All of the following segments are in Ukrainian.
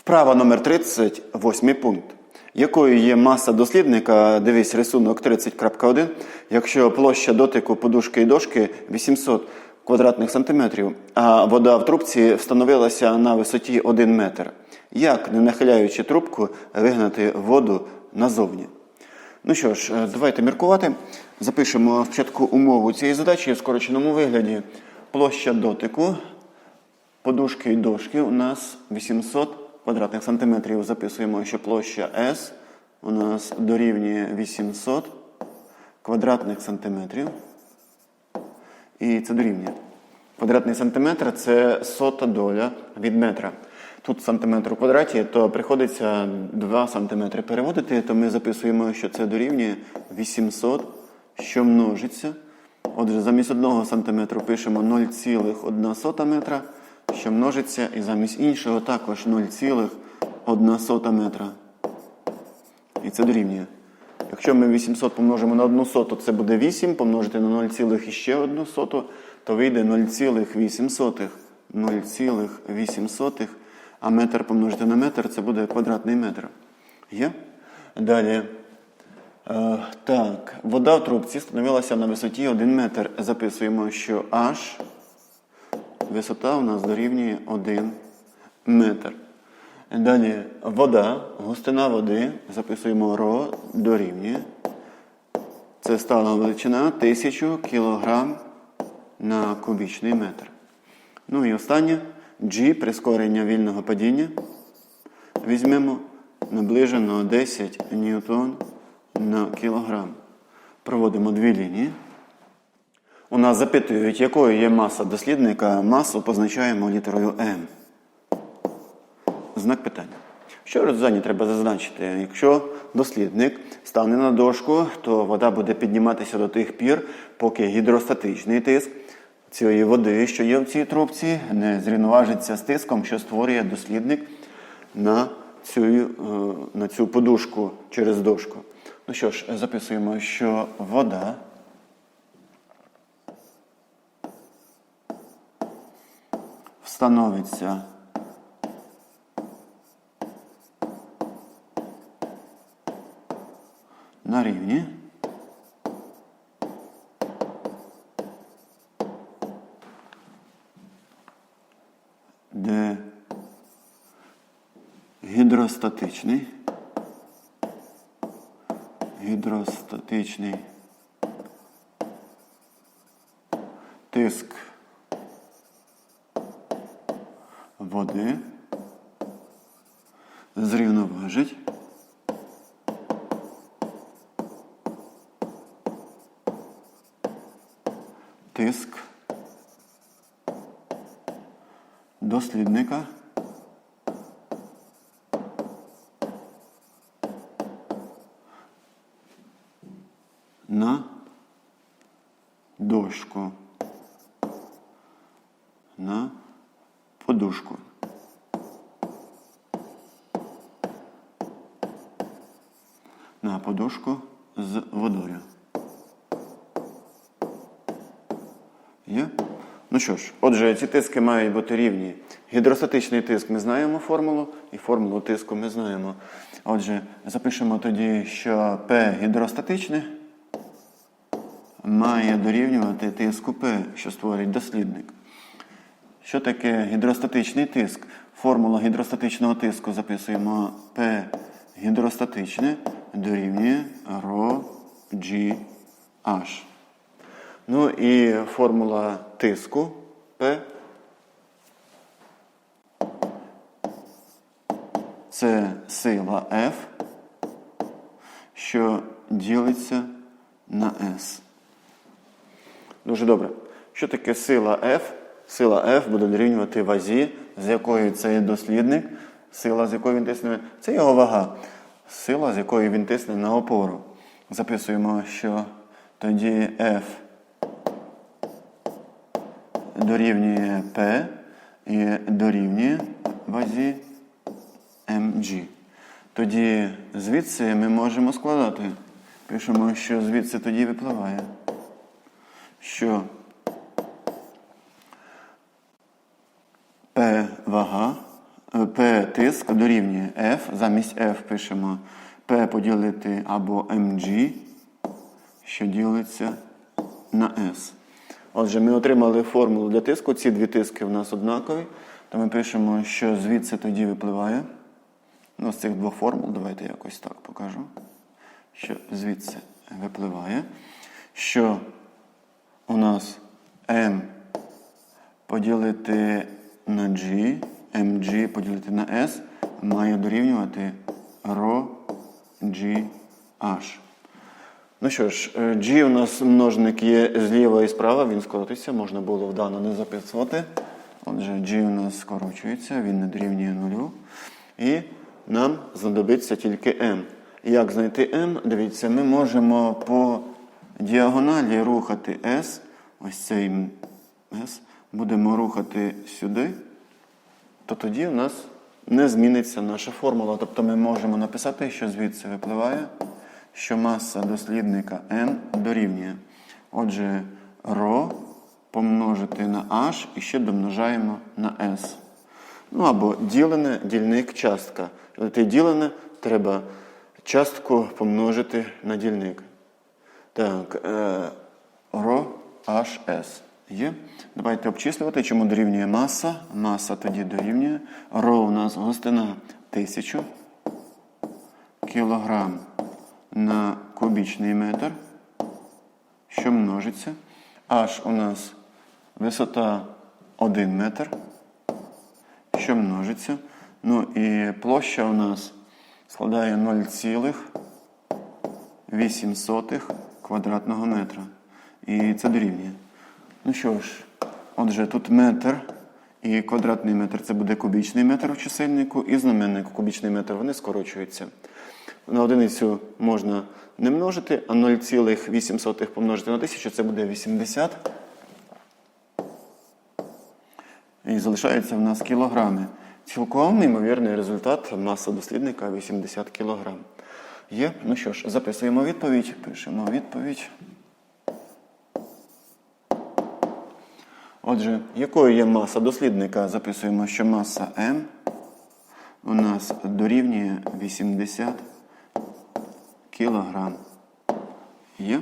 Вправа номер 30, восьмий пункт. Якою є маса дослідника, дивись рисунок 30.1, якщо площа дотику подушки і дошки 800 квадратних сантиметрів, а вода в трубці встановилася на висоті 1 метр. Як, не нахиляючи трубку, вигнати воду назовні? Ну що ж, е, давайте міркувати. Запишемо спочатку умову цієї задачі в скороченому вигляді. Площа дотику подушки і дошки у нас 800 квадратних сантиметрів. Записуємо, що площа S у нас дорівнює 800 квадратних сантиметрів. І це дорівнює. Квадратний сантиметр це сота доля від метра. Тут сантиметр у квадраті, то приходиться 2 сантиметри переводити, то ми записуємо, що це дорівнює 800, що множиться. Отже, замість 1 сантиметру пишемо 0,1 метра, що множиться, і замість іншого також 0,1 метра. І це дорівнює. Якщо ми 800 помножимо на 1 соту, це буде 8, помножити на 0, і ще 1 соту, то вийде 0,8. 0,8. А метр помножити на метр це буде квадратний метр. Є? Далі. Е, так, вода в трубці становилася на висоті 1 метр. Записуємо, що H висота у нас дорівнює 1 метр. Далі вода, густина води, записуємо ро дорівнює. Це стала величина 1000 кг на кубічний метр. Ну і останнє G прискорення вільного падіння. Візьмемо наближено 10 ньютон на кілограм. Проводимо дві лінії. У нас запитують, якою є маса дослідника. Масу позначаємо літерою М. Знак питання. Що в розв'язанні треба зазначити? Якщо дослідник стане на дошку, то вода буде підніматися до тих пір, поки гідростатичний тиск цієї води, що є в цій трубці, не зрівноважиться з тиском, що створює дослідник на цю, е, на цю подушку через дошку. Ну що ж, записуємо, що вода встановиться на рівні. Де гідростатичний. Гідростатичний тиск води. Зрівноважить. Тиск. Дослідника. На дошку, на подушку. На подушку з водою. Є? Ну що ж, отже, ці тиски мають бути рівні. Гідростатичний тиск ми знаємо формулу, і формулу тиску ми знаємо. Отже, запишемо тоді, що P гідростатичне має дорівнювати тиску P, що створить дослідник. Що таке гідростатичний тиск? Формула гідростатичного тиску записуємо P гідростатичне дорівнює ρ G H. Ну і формула тиску P. Це сила F, що ділиться на S. Дуже добре. Що таке сила F? Сила F буде дорівнювати вазі, з якою цей дослідник, сила, з якою він тисне, це його вага. Сила, з якою він тисне на опору. Записуємо, що тоді F дорівнює P і дорівнює вазі mg. Тоді звідси ми можемо складати. Пишемо, що звідси тоді випливає, що P вага Е, P тиск дорівнює F. Замість F пишемо P поділити або mg, що ділиться на S. Отже, ми отримали формулу для тиску. Ці дві тиски в нас однакові. То ми пишемо, що звідси тоді випливає. Ну, з цих двох формул, давайте якось так покажу. Що звідси випливає, що у нас M поділити на G, mg поділити на S має дорівнювати ρ G H. Ну що ж, е, G у нас множник є зліва і справа, він скоротиться, можна було вдано не записувати. Отже, G у нас скорочується, він не дорівнює нулю. І нам знадобиться тільки M. Як знайти M? Дивіться, ми можемо по діагоналі рухати S. Ось цей S. Будемо рухати сюди, то тоді у нас не зміниться наша формула. Тобто ми можемо написати, що звідси випливає, що маса дослідника n дорівнює. Отже, ρ помножити на h і ще домножаємо на s. Ну або ділене дільник частка. Ти ділене, треба частку помножити на дільник. Так, е, ρ HS є. Давайте обчислювати, чому дорівнює маса. Маса тоді дорівнює. Ρ у нас густина 1000 кілограм на кубічний метр, що множиться. H у нас висота 1 метр, що множиться. Ну і площа у нас складає 0,8 квадратного метра. І це дорівнює. Ну що ж, отже, тут метр і квадратний метр це буде кубічний метр в чисельнику, і знаменник кубічний метр вони скорочуються. На одиницю можна не множити, а 0,8 помножити на 1000 це буде 80. І залишаються в нас кілограми. Цілком ймовірний результат маса дослідника 80 кілограм. Є? Ну що ж, записуємо відповідь, пишемо відповідь. Отже, якою є маса дослідника? Записуємо, що маса М у нас дорівнює 80 кілограм. Є?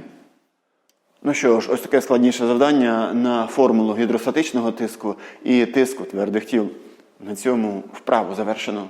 Ну що ж, ось таке складніше завдання на формулу гідростатичного тиску і тиску твердих тіл. На цьому вправу завершено.